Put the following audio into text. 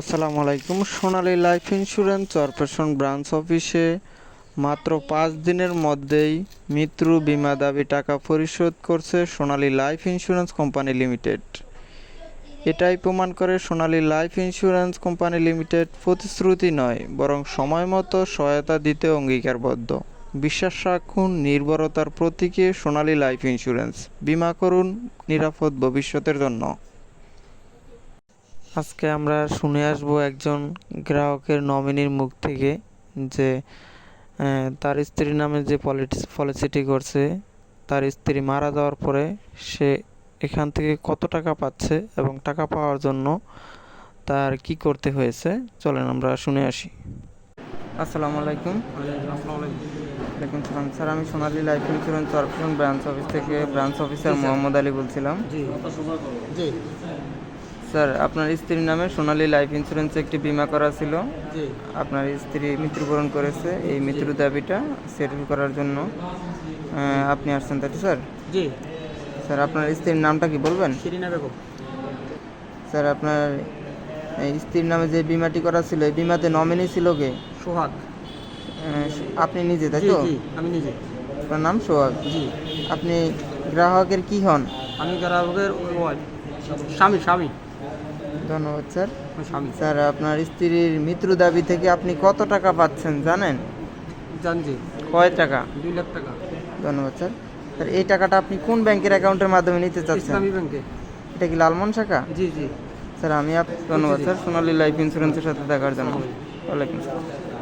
আসসালামু আলাইকুম। Sonali life insurance corporation branch অফিসে মাত্র পাঁচ দিনের মধ্যেই মৃত্যু বিমা দাবি টাকা পরিশোধ করছে Sonali life insurance company limited. এটাই প্রমাণ করে Sonali life insurance company limited প্রতিশ্রুতি নয়, বরং সময় মতো সহায়তা দিতে অঙ্গীকারবদ্ধ। বিশ্বাস রাখুন, নির্ভরতার প্রতীকে সোনালী লাইফ ইন্স্যুরেন্স। বীমা করুন, নিরাপদ ভবিষ্যতের জন্য। আজকে আমরা শুনে আসব একজন গ্রাহকের নমিনির মুখ থেকে যে তার স্ত্রীর নামে যে পলিটিস পলিসিটি করছে তার স্ত্রী মারা যাওয়ার পরে সে এখান থেকে কত টাকা পাচ্ছে এবং টাকা পাওয়ার জন্য তার কি করতে হয়েছে? চলেন আমরা শুনে আসি। আসসালামু আলাইকুম। ওয়ালাইকুম সালাম। স্যার আমি Sonali life insurance corporation branch office থেকে ব্রাঞ্চ অফিসার মোহাম্মদ আলী বলছিলাম। স্যার আপনার স্ত্রীর নামে সোনালী লাইফ ইন্স্যুরেন্স একটি বীমা করা ছিল। আপনার স্ত্রী মৃত্যুবরণ করেছে এই মৃত্যুর দাবিটা সেটেল করার জন্য আপনি আসছেন তাই স্যার? জি। স্যার আপনার স্ত্রীর নামটা কি বলবেন? স্যার আপনার এই স্ত্রীর নামে যে বিমাটি করা ছিল এই বিমাতে নমিনি ছিল কে? সোহাগ। আপনি নিজে তাই তো? আমি নিজে। আপনার নাম সোহাগ? জি। আপনি গ্রাহকের কি হন? আমি গ্রাহকের স্বামী স্বামী। ধন্যবাদ স্যার। স্যার আপনার স্ত্রীর মৃত্যু দাবি থেকে আপনি কত টাকা পাচ্ছেন জানেন? জানছি। কয় টাকা? দুই লাখ টাকা। ধন্যবাদ স্যার। স্যার এই টাকাটা আপনি কোন ব্যাংকের অ্যাকাউন্টের মাধ্যমে নিতে চাচ্ছেন? ইসলামী ব্যাংকে। এটা কি লালমন শাখা? জি জি। স্যার আমি আপ ধন্যবাদ স্যার। সোনালী লাইফ ইন্স্যুরেন্সের সাথে দেখার জন্য। ওয়ালাইকুম আসসালাম।